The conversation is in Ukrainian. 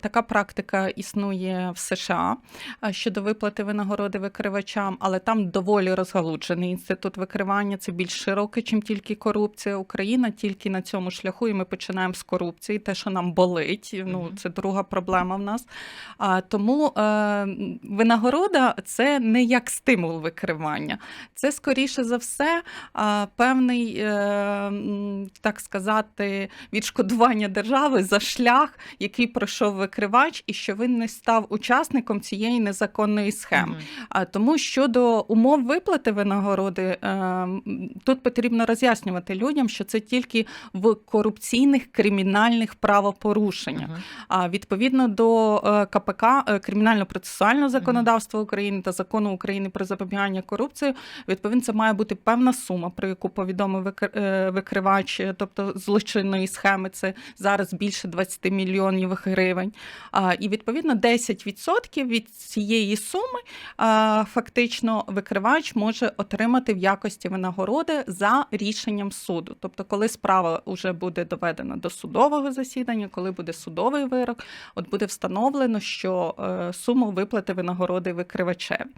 Така практика існує в США щодо виплати винагороди викривачам, але там доволі розгалуджений інститут викривання. Це більш широкий, чим тільки корупція. Україна тільки на цьому шляху, і ми починаємо з корупції, те, що нам болить. Ну це друга проблема в нас. А тому е, винагорода це не як стимул викривання, це скоріше за все певний, е, так сказати, відшкодування держави за шлях, який пройшов викривач, і що він не став учасником цієї незаконної схеми. А тому щодо умов виплати винагороди, е, тут потрібно роз'яснювати людям, що це тільки в корупційних кримінальних правопорушеннях. А відповідно до е, КПК е, кримінально-процесуального законодавства України та закону України про запобігання корупції, відповідно, це має бути певна сума, про яку повідомив викр- викривач, тобто злочинної схеми. Це зараз більше 20 мільйонів гривень. І відповідно 10% від цієї суми фактично викривач може отримати в якості винагороди за рішенням суду. Тобто, коли справа вже буде доведена до судового засідання, коли буде судовий вирок, от буде встановлено, що е, суму виплати винагороди викривачеві.